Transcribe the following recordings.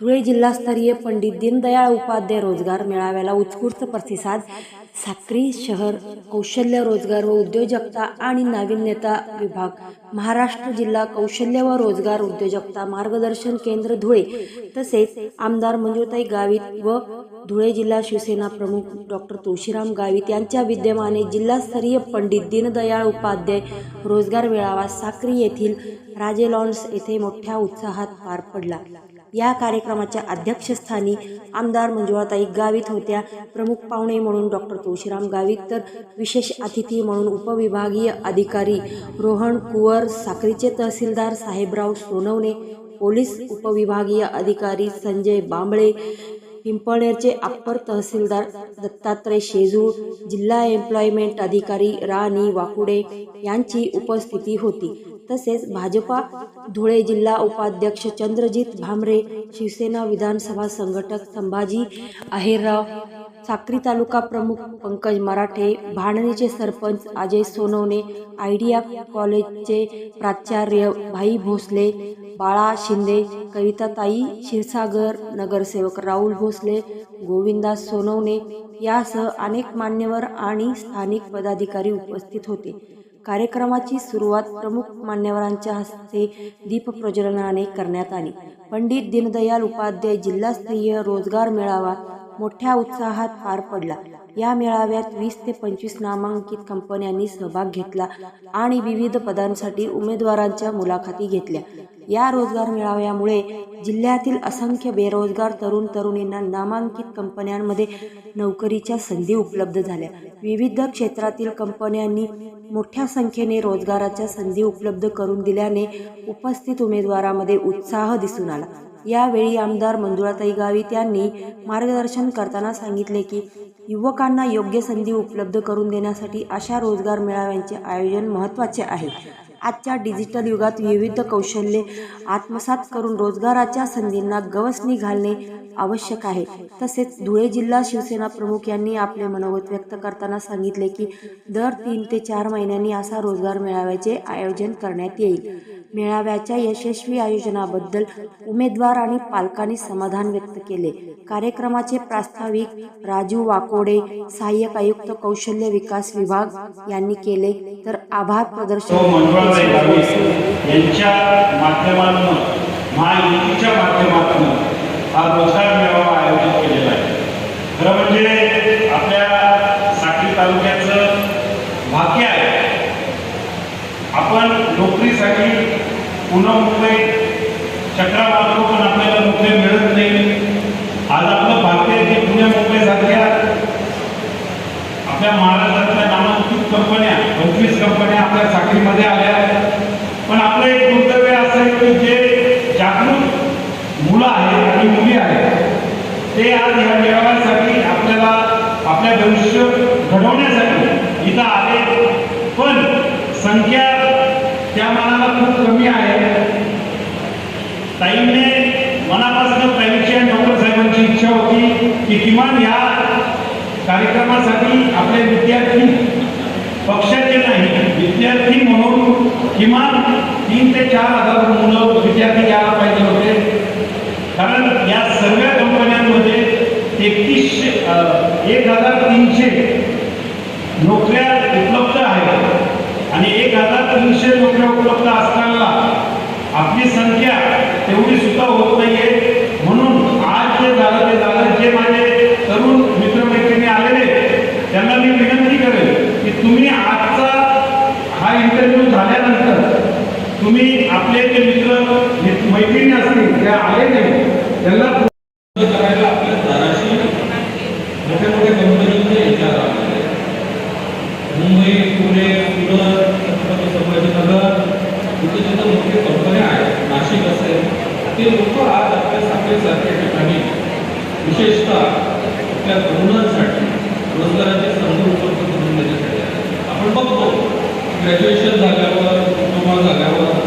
धुळे जिल्हास्तरीय पंडित दीनदयाळ उपाध्याय रोजगार मेळाव्याला उत्स्फूर्त प्रतिसाद. साक्री शहर कौशल्य रोजगार व उद्योजकता आणि नाविन्यता विभाग. महाराष्ट्र जिल्हा कौशल्य व रोजगार उद्योजकता मार्गदर्शन केंद्र धुळे. तसेच आमदार मंजुताई गावित व धुळे जिल्हा शिवसेना प्रमुख डॉक्टर तुळशीराम गावित यांच्या विद्यमाने जिल्हास्तरीय पंडित दीनदयाळ उपाध्याय रोजगार मेळावा साक्री येथील राजे लॉन्स येथे मोठ्या उत्साहात पार पडला. या कार्यक्रमाच्या अध्यक्षस्थानी आमदार मंजुळाताई गावित होत्या. प्रमुख पाहुणे म्हणून डॉक्टर तुळशीराम गावित तर विशेष अतिथी म्हणून उपविभागीय अधिकारी रोहन कुवर साखरीचे तहसीलदार साहेबराव सोनवणे पोलीस उपविभागीय अधिकारी संजय बांबळे पिंपळनेरचे अप्पर तहसीलदार दत्तात्रय शेजूळ जिल्हा एम्प्लॉयमेंट अधिकारी राणी वाकुडे यांची उपस्थिती होती. तसेच भाजपा धुळे जिल्हा उपाध्यक्ष चंद्रजित भामरे शिवसेना विधानसभा संघटक संभाजी अहिरराव साक्री तालुका प्रमुख पंकज मराठे भाणणीचे सरपंच अजय सोनवणे आयडिया कॉलेजचे प्राचार्य भाई भोसले बाळा शिंदे कविताताई क्षीरसागर नगरसेवक राहुल भोसले गोविंदा सोनवणे यासह अनेक मान्यवर आणि स्थानिक पदाधिकारी उपस्थित होते. कार्यक्रमाची सुरुवात प्रमुख मान्यवरांच्या हस्ते दीपप्रज्वलनाने करण्यात आली. पंडित दीनदयाल उपाध्याय जिल्हास्तरीय रोजगार मेळावा मोठ्या उत्साहात पार पडला. या मेळाव्यात वीस ते पंचवीस नामांकित कंपन्यांनी सहभाग घेतला आणि विविध पदांसाठी उमेदवारांच्या मुलाखती घेतल्या. या रोजगार मेळाव्यामुळे जिल्ह्यातील असंख्य बेरोजगार तरुण तरुणींना नामांकित कंपन्यांमध्ये नोकरीच्या संधी उपलब्ध झाल्या. विविध क्षेत्रातील कंपन्यांनी मोठ्या संख्येने रोजगाराच्या संधी उपलब्ध करून दिल्याने उपस्थित उमेदवारामध्ये उत्साह दिसून आला. यावेळी आमदार मंजुळाताई गावित यांनी मार्गदर्शन करताना सांगितले की युवकांना योग्य संधी उपलब्ध करून देण्यासाठी अशा रोजगार मेळाव्यांचे आयोजन महत्त्वाचे आहे. आजच्या डिजिटल युगात विविध कौशल्ये आत्मसात करून रोजगाराच्या संधींना गवसणी घालणे आवश्यक आहे. तसेच धुळे जिल्हा शिवसेना प्रमुख यांनी आपले मनोगत व्यक्त करताना सांगितले की दर तीन ते चार महिन्यांनी असा रोजगार मेळाव्याचे आयोजन करण्यात येईल. मेळाव्याच्या यशस्वी आयोजनाबद्दल उमेदवार आणि पालकांनी समाधान व्यक्त केले. कार्यक्रमाचे प्रास्ताविक राजू वाकोडे सहाय्यक आयुक्त कौशल्य विकास विभाग यांनी केले. तर आभार प्रदर्शन यांच्या माध्यमातून महायुतीच्या माध्यमातून हा रोजगार मेळावा आयोजित केलेला आहे खरं म्हणजे आपल्या साखरी तालुक्याचं भाग्य आहे आपण नोकरीसाठी पुन्हा मुंबई चक्रा मारतो पण आपल्याला नोकरी मिळत नाही आज आपलं भाग्य आहे की पुणे मुंबईसारख्या आपल्या महाराष्ट्रातल्या नामांकित कंपन्या पंचवीस कंपन्या आपल्या साखरीमध्ये आल्या पण आपलं एक वक्तव्य असं आहे की जे जागरूक मुलं आहेत आणि मुली आहेत ते आज ह्या मेळाव्यासाठी आपल्याला आपल्या भविष्य घडवण्यासाठी इथं आले. पण संख्या त्या मनाला खूप कमी आहे. ताईने मनापासून प्राईमची आणि डॉक्टर साहेबांची इच्छा होती की किमान या कार्यक्रमासाठी आपले विद्यार्थी पक्षाचे नाही विद्यार्थी म्हणून किमान तीन ते चार हजार मुलं विद्यार्थी यायला पाहिजे होते. कारण या सर्व कंपन्यांमध्ये तेहतीसशे एक हजार तीनशे नोकऱ्या उपलब्ध आहेत. आणि एक हजार तीनशे नोकऱ्या उपलब्ध असताना आपली संख्या तेवढी सुद्धा होत नाहीये. म्हणून आज जे झालं ते झालं. जे माझे तरुण मित्रमैत्रिणी आलेले त्यांना मी विनंती तुम्ही आजचा हा इंटरव्ह्यू झाल्यानंतर तुम्ही आपले जे मित्र मैत्रिणी असतील त्या आले नाही त्यांना करायला आपल्या दाराशी मोठ्या मोठ्या कंपनीचे विचार मुंबई पुणे सुरत छत्रपती संभाजीनगर इथे जिथं मोठे कंपन्या आहेत. नाशिक असेल. ते लोक आज आपल्या साखरेसारख्या ठिकाणी विशेषतः आपल्या तरुणांसाठी संधी उपलब्ध आपण बघतो ग्रॅज्युएशन झाल्यावर डिप्लोमा झाल्यावर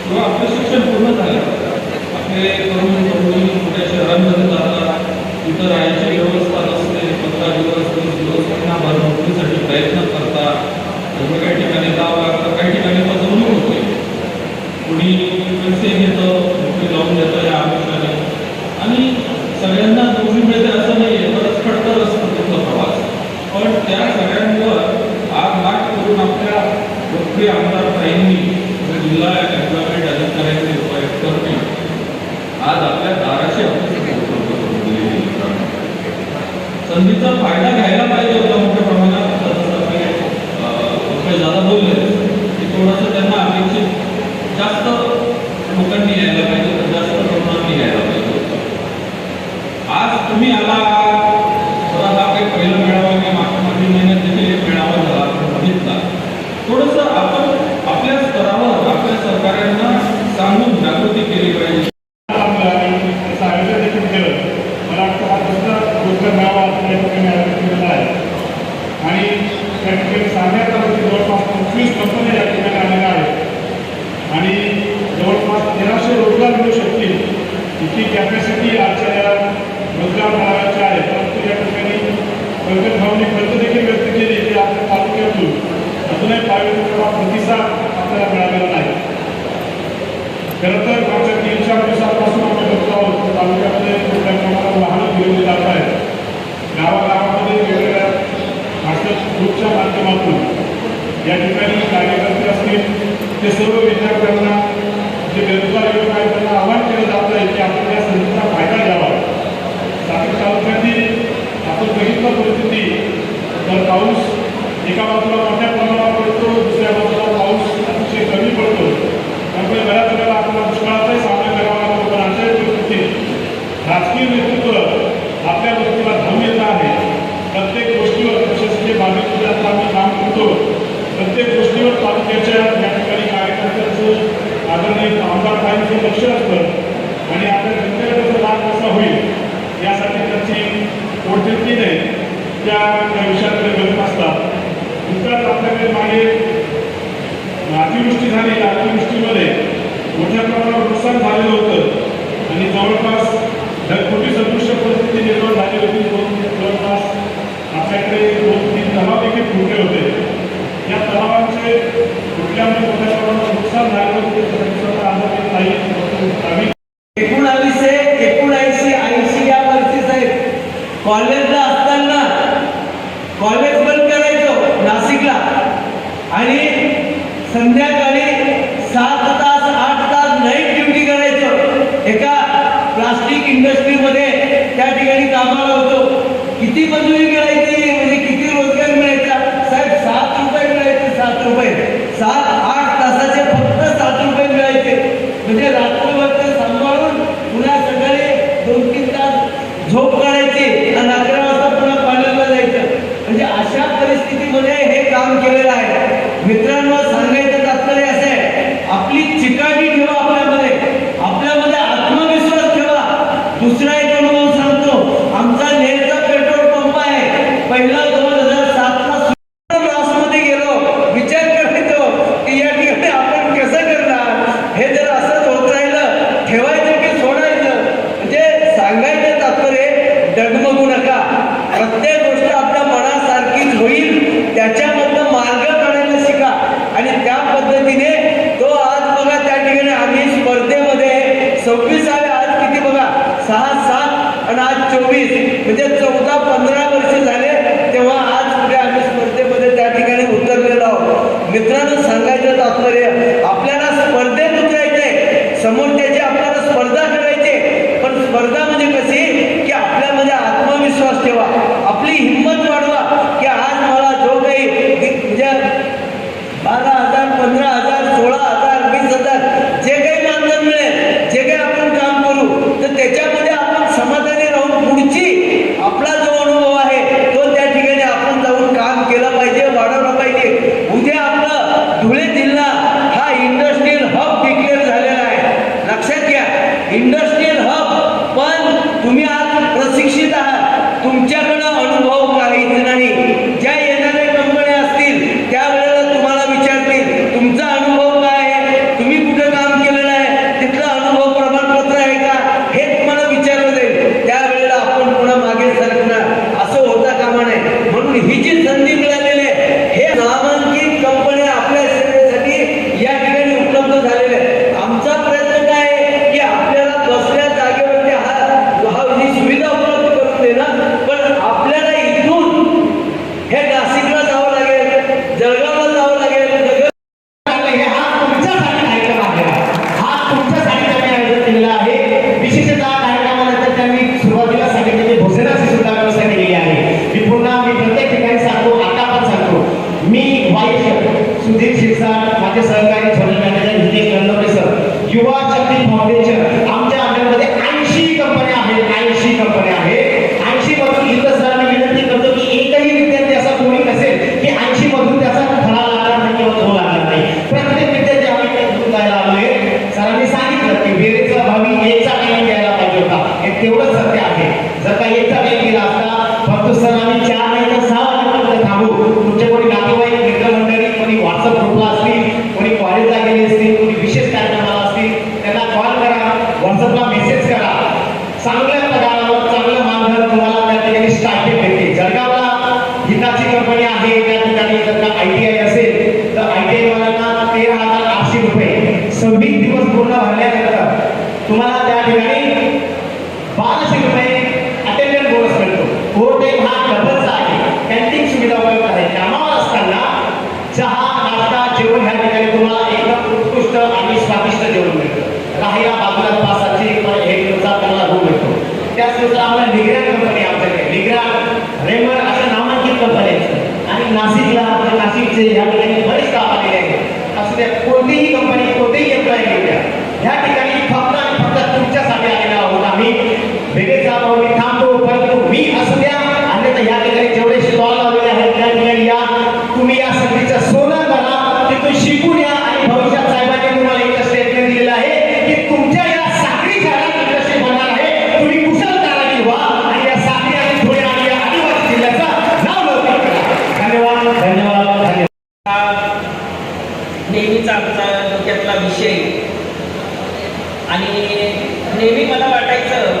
किंवा आपलं शिक्षण पूर्ण झाल्यावर आपले तरुण तरुणी मोठ्या शहरांमध्ये जातात तिथं राहायची व्यवस्था नसते पंधरा दिवस वीस दिवस महिनाभर नोकरीसाठी प्रयत्न करतात. काही ठिकाणी जावं लागतं काही ठिकाणी राजकीय नेतृत्व आपल्या गोष्टीला धावून येत आहे. प्रत्येक गोष्टीवर पक्षाचे मागणी सुद्धा आम्ही काम करतो. प्रत्येक गोष्टीवर तालुक्याच्या या ठिकाणी कार्यकर्त्यांचं आदरणीय आमदार साहेबांचं लक्ष असतं. आणि आपल्या जनतेचा लाभ कसा होईल यासाठी त्यांची नाही त्या विषयाकडे बघत असतात. नुकताच आपल्याकडे मागे अतिवृष्टी झाली. अतिवृष्टीमध्ये मोठ्या प्रमाणावर नुकसान झालेलं होतं. आणि जवळपास घरगुती सदृश परिस्थिती निर्माण झाली होती. दोन जवळपास आपल्याकडे दोन तीन तलाव देखील फुटले होते. या तलावांचे कुठल्या मोठ्या प्रमाणात नुकसान झाले होते. नाही. ऐंशी या कॉलेजला असताना कॉलेज बंद करायचो नाशिकला. आणि संध्याकाळी Somos दिवस पूर्ण भरल्यानंतर तुम्हाला त्या ठिकाणी बाराशे रुपये अटेंडंट बोनस मिळतो. कोर्टे हा डबलचा आहे. कॅन्टीन सुविधा उपलब्ध आहे. कामावर असताना चहा नाश्ता जेवण ह्या ठिकाणी तुम्हाला एकदम उत्कृष्ट आणि स्वादिष्ट जेवण मिळतं. राहिला बाजूला पासाची एक दिवसात तुम्हाला रूम मिळतो. त्याचनंतर आम्हाला निग्रा कंपनी आमच्याकडे निग्रा रेमर अशा नामांकित कंपनी आहेत. आणि नाशिकला आपल्या नाशिकचे या ठिकाणी नेहमीचा आमचा डोक्यातला विषय. आणि नेहमी मला वाटायचं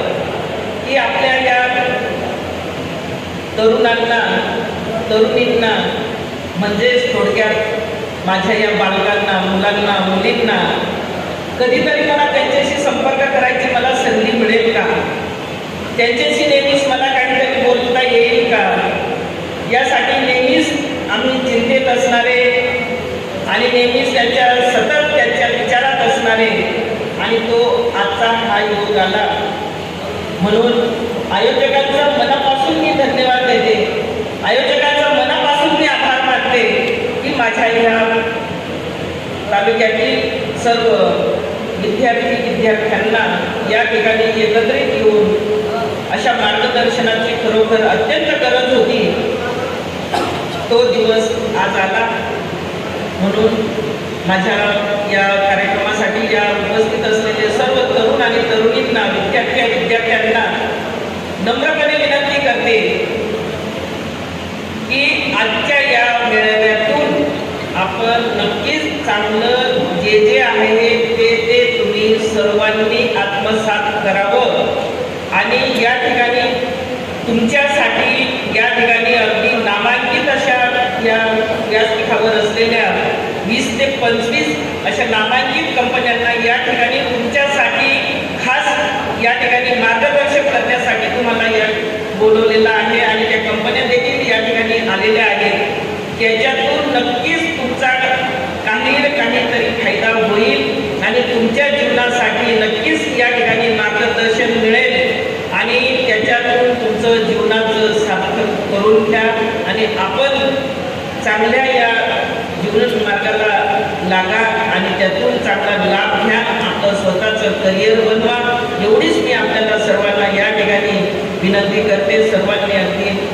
की आपल्या या तरुणांना तरुणींना म्हणजेच थोडक्यात माझ्या या बालकांना मुलांना मुलींना कधीतरी मला त्यांच्याशी संपर्क करायची मला संधी मिळेल का? त्यांच्याशी नेहमीच मला काहीतरी बोलता येईल का? यासाठी नेहमीच आम्ही चिंतेत असणारे आणि नेहमीच त्यांच्या सतत त्यांच्या विचारात असणारे आणि तो आजचा हा योग आला म्हणून आयोजकांचा मनापासून मी धन्यवाद देते. आयोजकांचा मनापासून मी आभार मानते की माझ्या ह्या तालुक्यातील सर्व विद्यार्थी विद्यार्थ्यांना या ठिकाणी एकत्रित येऊन अशा मार्गदर्शनाची खरोखर अत्यंत गरज होती. तो दिवस आज आला. म्हणून माझ्या या कार्यक्रमासाठी या उपस्थित असलेले सर्व तरुण आणि तरुणींना विद्यार्थी आणि विद्यार्थ्यांना नम्रपणे विनंती करते की आजच्या या मेळाव्यातून आपण नक्कीच चांगलं जे जे आहे ते ते तुम्ही सर्वांनी आत्मसात करावं. आणि या ठिकाणी तुमच्यासाठी या ठिकाणी अगदी नामांकित अशा या व्यासपीठावर असलेल्या पंचवीस अशा नामांकित कंपन्यांना या ठिकाणी तुमच्यासाठी खास या ठिकाणी मार्गदर्शक करण्यासाठी तुम्हाला या बोलवलेलं आहे आणि त्या कंपन्या देखील या ठिकाणी आलेल्या आहेत. त्याच्यातून नक्कीच तुमचा काही ना काहीतरी फायदा होईल आणि तुमच्या जीवनासाठी नक्कीच या ठिकाणी मार्गदर्शन मिळेल. आणि त्याच्यातून तुमचं जीवनाचं सार्थक करून घ्या आणि आपण चांगल्या या जीवन मार्गाला लागा आणि त्यातून चांगला लाभ घ्या. आपलं स्वतःचं करिअर बनवा. एवढीच मी आपल्याला सर्वांना या ठिकाणी विनंती करते. सर्वांनी अगदी